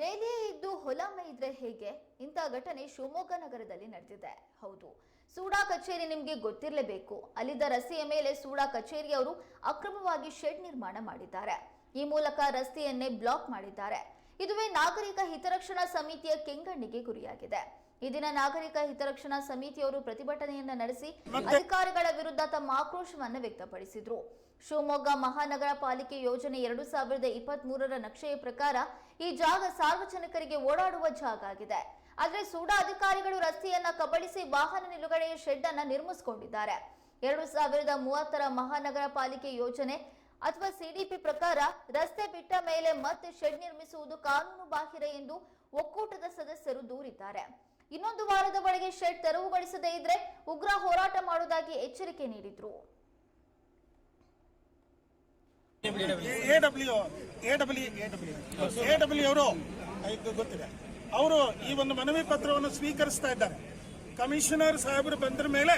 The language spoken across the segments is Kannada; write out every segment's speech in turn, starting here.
ಬೇಲಿಯೇ ಇದ್ದು ಹೊಲ ಮೇಯ್ದ್ರೆ ಹೇಗೆ? ಇಂಥ ಘಟನೆ ಶಿವಮೊಗ್ಗ ನಗರದಲ್ಲಿ ನಡೆದಿದೆ. ಹೌದು. ಸೂಡಾ ಕಚೇರಿ ನಿಮಗೆ ಗೊತ್ತಿರಲೇಬೇಕು. ಅಲ್ಲಿದ್ದ ರಸ್ತೆಯ ಮೇಲೆ ಸೂಡಾ ಕಚೇರಿಯವರು ಅಕ್ರಮವಾಗಿ ಶೆಡ್ ನಿರ್ಮಾಣ ಮಾಡಿದ್ದಾರೆ. ಈ ಮೂಲಕ ರಸ್ತೆಯನ್ನೇ ಬ್ಲಾಕ್ ಮಾಡಿದ್ದಾರೆ. ಇದುವೇ ನಾಗರಿಕ ಹಿತರಕ್ಷಣಾ ಸಮಿತಿಯ ಕೆಂಗಣ್ಣಿಗೆ ಗುರಿಯಾಗಿದೆ. ಈ ದಿನ ನಾಗರಿಕ ಹಿತರಕ್ಷಣಾ ಸಮಿತಿಯವರು ಪ್ರತಿಭಟನೆಯನ್ನ ನಡೆಸಿ ಅಧಿಕಾರಿಗಳ ವಿರುದ್ಧ ತಮ್ಮ ಆಕ್ರೋಶವನ್ನು ವ್ಯಕ್ತಪಡಿಸಿದ್ರು. ಶಿವಮೊಗ್ಗ ಮಹಾನಗರ ಪಾಲಿಕೆ ಯೋಜನೆ ಎರಡು ಸಾವಿರದ ಇಪ್ಪತ್ತ್ ಮೂರರ ನಕ್ಷೆಯ ಪ್ರಕಾರ ಈ ಜಾಗ ಸಾರ್ವಜನಿಕರಿಗೆ ಓಡಾಡುವ ಜಾಗ ಆಗಿದೆ. ಆದ್ರೆ ಸೂಡಾ ಅಧಿಕಾರಿಗಳು ರಸ್ತೆಯನ್ನ ಕಬಳಿಸಿ ವಾಹನ ನಿಲುಗಡೆಯ ಶೆಡ್ ಅನ್ನ ನಿರ್ಮಿಸಿಕೊಂಡಿದ್ದಾರೆ. ಎರಡು ಸಾವಿರದ ಮೂವತ್ತರ ಮಹಾನಗರ ಪಾಲಿಕೆ ಯೋಜನೆ ಅಥವಾ ಸಿಡಿಪಿ ಪ್ರಕಾರ ರಸ್ತೆ ಬಿಟ್ಟ ಮೇಲೆ ಮತ್ತೆ ಶೆಡ್ ನಿರ್ಮಿಸುವುದು ಕಾನೂನು ಬಾಹಿರ ಎಂದು ಒಕ್ಕೂಟದ ಸದಸ್ಯರು ದೂರಿದ್ದಾರೆ. ಇನ್ನೊಂದು ವಾರದ ಒಳಗೆ ಶೆಡ್ ತೆರವುಗೊಳಿಸದೇ ಇದ್ರೆ ಉಗ್ರ ಹೋರಾಟ ಮಾಡುವುದಾಗಿ ಎಚ್ಚರಿಕೆ ನೀಡಿದ್ರು. ಗೊತ್ತಿದೆ. ಅವರು ಈ ಒಂದು ಮನವಿ ಪತ್ರವನ್ನು ಸ್ವೀಕರಿಸ್ತಾ ಇದ್ದಾರೆ. ಕಮಿಷನರ್ ಸಾಹೇಬರು ಬಂದ್ರ ಮೇಲೆ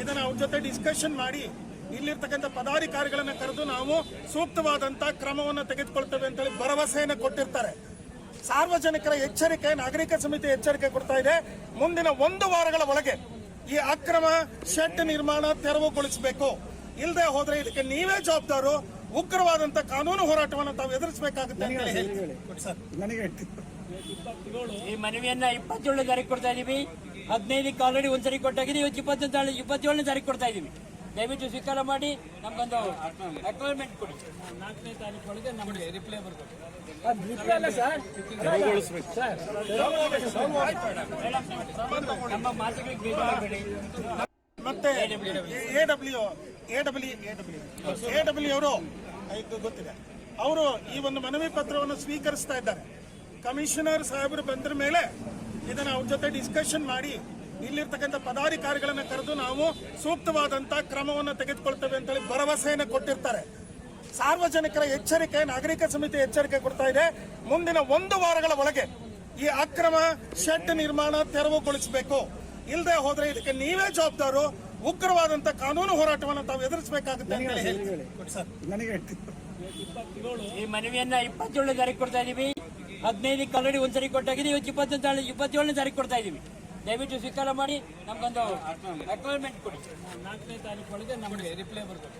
ಇದನ್ನು ಅವ್ರ ಜೊತೆ ಡಿಸ್ಕಷನ್ ಮಾಡಿ ಇಲ್ಲಿರ್ತಕ್ಕಂಥ ಪದಾಧಿಕಾರಿಗಳನ್ನ ಕರೆದು ನಾವು ಸೂಕ್ತವಾದಂತಹ ಕ್ರಮವನ್ನು ತೆಗೆದುಕೊಳ್ತೇವೆ ಅಂತೇಳಿ ಭರವಸೆಯನ್ನು ಕೊಟ್ಟಿರ್ತಾರೆ. ಸಾರ್ವಜನಿಕರ ಎಚ್ಚರಿಕೆ ನಾಗರಿಕ ಸಮಿತಿ ಎಚ್ಚರಿಕೆ ಕೊಡ್ತಾ ಇದೆ. ಮುಂದಿನ ಒಂದು ವಾರಗಳ ಒಳಗೆ ಈ ಅಕ್ರಮ ಶೆಡ್ ನಿರ್ಮಾಣ ತೆರವುಗೊಳಿಸಬೇಕು. ಇಲ್ಲದೆ ಹೋದ್ರೆ ಇದಕ್ಕೆ ನೀವೇ ಜವಾಬ್ದಾರು ಉಗ್ರವಾದಂತ ಕಾನೂನು ಹೋರಾಟವನ್ನು ತಾವು ಎದುರಿಸಬೇಕಾಗುತ್ತೆ ಅಂತ ಹೇಳಿ ಸರ್. ನನಗೆ ಹೇಳ್ತಿದ್ರು ಈ ಮನವಿಯನ್ನ ಇಪ್ಪತ್ತೇಳನೇ ತಾರೀಕು ಕೊಡ್ತಾ ಇದೀವಿ. ಹದಿನೈದಕ್ಕೆ ಆಲ್ರೆಡಿ ಒಂದ್ಸರಿ ಕೊಟ್ಟಾಗಿದೆ ಇವತ್ತು ಇಪ್ಪತ್ತೊಂದು ಇಪ್ಪತ್ತೇಳನೇ ತಾರೀಕು ಕೊಡ್ತಾ ಇದೀವಿ. ದಯವಿಟ್ಟು ಸ್ವೀಕಾರ ಮಾಡಿ ನಮ್ಗೊಂದು ಅಕ್ನಾಲ್ಮೆಂಟ್ ಕೊಡಿ. ನಾಲ್ಕನೇ ತಾರೀಕು ಒಳಗೆ ನಮಗೆ ರಿಪ್ಲೈ ಬರ್ಬೇಕು. ಅದು ಅಲ್ಲ ಸರ್ ಸರ್ ನಮ್ಮ ಮಾತುಗಳಿಗೆ ಬೇಜಾರಾಗಬೇಡಿ ಮತ್ತೆ A W A W A W A W ಅವರು ಇದು ಗೊತ್ತಿದೆ. ಅವರು ಈ ಒಂದು ಮನವಿ ಪತ್ರವನ್ನು ಸ್ವೀಕರಿಸ್ತಾ ಇದ್ದಾರೆ. ಕಮಿಷನರ್ ಸಾಹೇಬರು ಬಂದ್ರ ಮೇಲೆ ಇದನ್ನು ಅವ್ರ ಜೊತೆ ಡಿಸ್ಕಷನ್ ಮಾಡಿ ಇಲ್ಲಿರ್ತಕ್ಕಂಥ ಪದಾಧಿಕಾರಿಗಳನ್ನ ಕರೆದು ನಾವು ಸೂಕ್ತವಾದಂತ ಕ್ರಮವನ್ನು ತೆಗೆದುಕೊಳ್ತೇವೆ ಅಂತೇಳಿ ಭರವಸೆಯನ್ನು ಕೊಟ್ಟಿರ್ತಾರೆ. ಸಾರ್ವಜನಿಕರ ಎಚ್ಚರಿಕೆ ನಾಗರಿಕ ಸಮಿತಿ ಎಚ್ಚರಿಕೆ ಕೊಡ್ತಾ ಇದೆ. ಮುಂದಿನ ಒಂದು ವಾರಗಳ ಒಳಗೆ ಈ ಅಕ್ರಮ ಶೆಡ್ ನಿರ್ಮಾಣ ತೆರವುಗೊಳಿಸಬೇಕು. ಇಲ್ಲದೆ ಹೋದ್ರೆ ಇದಕ್ಕೆ ನೀವೇ ಜವಾಬ್ದಾರು ಉಗ್ರವಾದಂತ ಕಾನೂನು ಹೋರಾಟವನ್ನು ತಾವು ಎದುರಿಸಬೇಕಾಗುತ್ತೆ ಅಂತ ಹೇಳಿ ಈ ಮನವಿಯನ್ನ ಇಪ್ಪತ್ತೇಳನೇ ತಾರೀಕು ಕೊಡ್ತಾ ಇದೀವಿ. ಹದಿನೈದಕ್ಕೆ ಆಲ್ರೆಡಿ ಒಂದ್ಸರಿ ಕೊಟ್ಟಾಗಿದೆ ಇವತ್ತು ಇಪ್ಪತ್ತೊಂದು ಇಪ್ಪತ್ತೇಳನೇ ತಾರೀಕು ಕೊಡ್ತಾ ಇದೀವಿ. ದಯವಿಟ್ಟು ಸ್ವೀಕಾರ ಮಾಡಿ ನಮ್ಗೊಂದು ಅಕ್ನಾಲ್ಮೆಂಟ್ ಕೊಡಿ. ನಾಲ್ಕನೇ ತಾರೀಕು ಒಳಗೆ ನಮಗೆ ರಿಪ್ಲೈ ಬರ್ಬೇಕು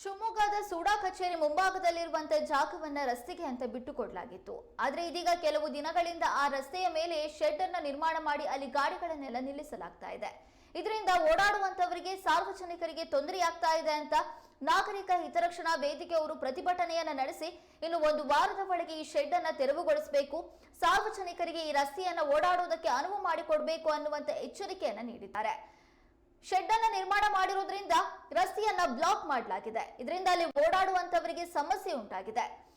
ಶಿವಮೊಗ್ಗದ ಸೂಡಾ ಕಚೇರಿ ಮುಂಭಾಗದಲ್ಲಿರುವಂತಹ ಜಾಗವನ್ನ ರಸ್ತೆಗೆ ಅಂತ ಬಿಟ್ಟು ಕೊಡಲಾಗಿತ್ತು. ಆದ್ರೆ ಇದೀಗ ಕೆಲವು ದಿನಗಳಿಂದ ಆ ರಸ್ತೆಯ ಮೇಲೆ ಶೆಡ್ ಅನ್ನ ನಿರ್ಮಾಣ ಮಾಡಿ ಅಲ್ಲಿ ಗಾಡಿಗಳನ್ನೆಲ್ಲ ನಿಲ್ಲಿಸಲಾಗ್ತಾ ಇದೆ. ಇದರಿಂದ ಓಡಾಡುವಂತವರಿಗೆ ಸಾರ್ವಜನಿಕರಿಗೆ ತೊಂದರೆಯಾಗ್ತಾ ಇದೆ ಅಂತ ನಾಗರಿಕ ಹಿತರಕ್ಷಣಾ ವೇದಿಕೆಯವರು ಪ್ರತಿಭಟನೆಯನ್ನ ನಡೆಸಿ, ಇನ್ನು ಒಂದು ವಾರದ ಒಳಗೆ ಈ ಶೆಡ್ ಅನ್ನ ತೆರವುಗೊಳಿಸಬೇಕು. ಸಾರ್ವಜನಿಕರಿಗೆ ಈ ರಸ್ತೆಯನ್ನ ಓಡಾಡುವುದಕ್ಕೆ ಅನುವು ಮಾಡಿಕೊಡಬೇಕು ಅನ್ನುವಂತ ಎಚ್ಚರಿಕೆಯನ್ನ ನೀಡಿದ್ದಾರೆ. ಶೆಡ್ ಅನ್ನ ನಿರ್ಮಾಣ ಮಾಡಿರುವುದರಿಂದ ರಸ್ತೆಯನ್ನ ಬ್ಲಾಕ್ ಮಾಡಲಾಗಿದೆ. ಇದರಿಂದ ಅಲ್ಲಿ ಓಡಾಡುವಂತವರಿಗೆ ಸಮಸ್ಯೆ ಉಂಟಾಗಿದೆ.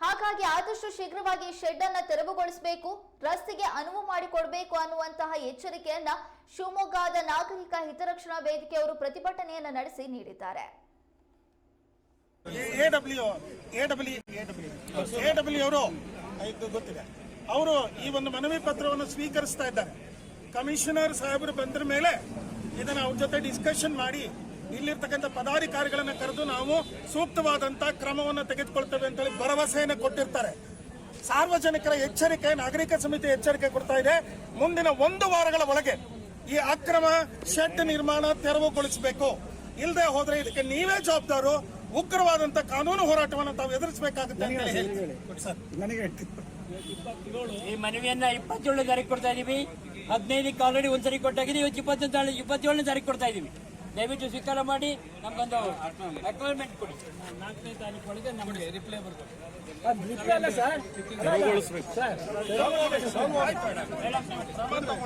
ಹಾಗಾಗಿ ಆದಷ್ಟು ಶೀಘ್ರವಾಗಿ ಶೆಡ್ ಅನ್ನ ತೆರವುಗೊಳಿಸಬೇಕು ರಸ್ತೆಗೆ ಅನುವು ಮಾಡಿಕೊಡಬೇಕು ಅನ್ನುವಂತಹ ಎಚ್ಚರಿಕೆಯನ್ನ ಶಿವಮೊಗ್ಗದ ನಾಗರಿಕ ಹಿತರಕ್ಷಣಾ ವೇದಿಕೆಯವರು ಪ್ರತಿಭಟನೆಯನ್ನ ನಡೆಸಿ ನೀಡಿದ್ದಾರೆ ಗೊತ್ತಿದೆ ಅವರು ಈ ಒಂದು ಮನವಿ ಪತ್ರವನ್ನು ಸ್ವೀಕರಿಸ್ತಾ ಇದ್ದಾರೆ ಕಮಿಷನರ್ ಸಾಹೇಬರು ಬಂದ್ರ ಮೇಲೆ ಇದನ್ನ ಅವ್ರ ಜೊತೆ ಡಿಸ್ಕಷನ್ ಮಾಡಿ ಇಲ್ಲಿರ್ತಕ್ಕಂಥ ಪದಾಧಿಕಾರಿಗಳನ್ನ ಕರೆದು ನಾವು ಸೂಕ್ತವಾದಂಥ ಕ್ರಮವನ್ನು ತೆಗೆದುಕೊಳ್ತೇವೆ ಅಂತೇಳಿ ಭರವಸೆಯನ್ನು ಕೊಟ್ಟಿರ್ತಾರೆ. ಸಾರ್ವಜನಿಕರ ಎಚ್ಚರಿಕೆ ನಾಗರಿಕ ಸಮಿತಿ ಎಚ್ಚರಿಕೆ ಕೊಡ್ತಾ ಇದೆ. ಮುಂದಿನ ಒಂದು ವಾರಗಳ ಒಳಗೆ ಈ ಅಕ್ರಮ ಶೆಡ್ ನಿರ್ಮಾಣ ತೆರವುಗೊಳಿಸಬೇಕು. ಇಲ್ಲದೆ ಹೋದ್ರೆ ಇದಕ್ಕೆ ನೀವೇ ಜವಾಬ್ದಾರು ಉಗ್ರವಾದಂತ ಕಾನೂನು ಹೋರಾಟವನ್ನು ತಾವು ಎದುರಿಸಬೇಕಾಗುತ್ತೆ ಅಂತ ಹೇಳಿ. ಈ ಮನವಿಯನ್ನ ಇಪ್ಪತ್ತೇಳನೇ ತಾರೀಕು ಕೊಡ್ತಾ ಇದೀವಿ. ಹದಿನೈದಕ್ಕೆ ಆಲ್ರೆಡಿ ಒಂದ್ಸರಿ ಕೊಟ್ಟಾಗಿದೆ ಇವತ್ತು ಇಪ್ಪತ್ತೊಂದು ಇಪ್ಪತ್ತೇಳನೇ ತಾರೀಕು ಕೊಡ್ತಾ ಇದೀವಿ. ದಯವಿಟ್ಟು ಸ್ವೀಕಾರ ಮಾಡಿ ನಮ್ಗೊಂದು ಅಕ್ನಾಲ್ಮೆಂಟ್ ಕೊಡಿ. ನಾಲ್ಕನೇ ತಾರೀಕು ಒಳಗೆ ನಮಗೆ ರಿಪ್ಲೈ ಅಲ್ಲ ಸರ್ ಸರ್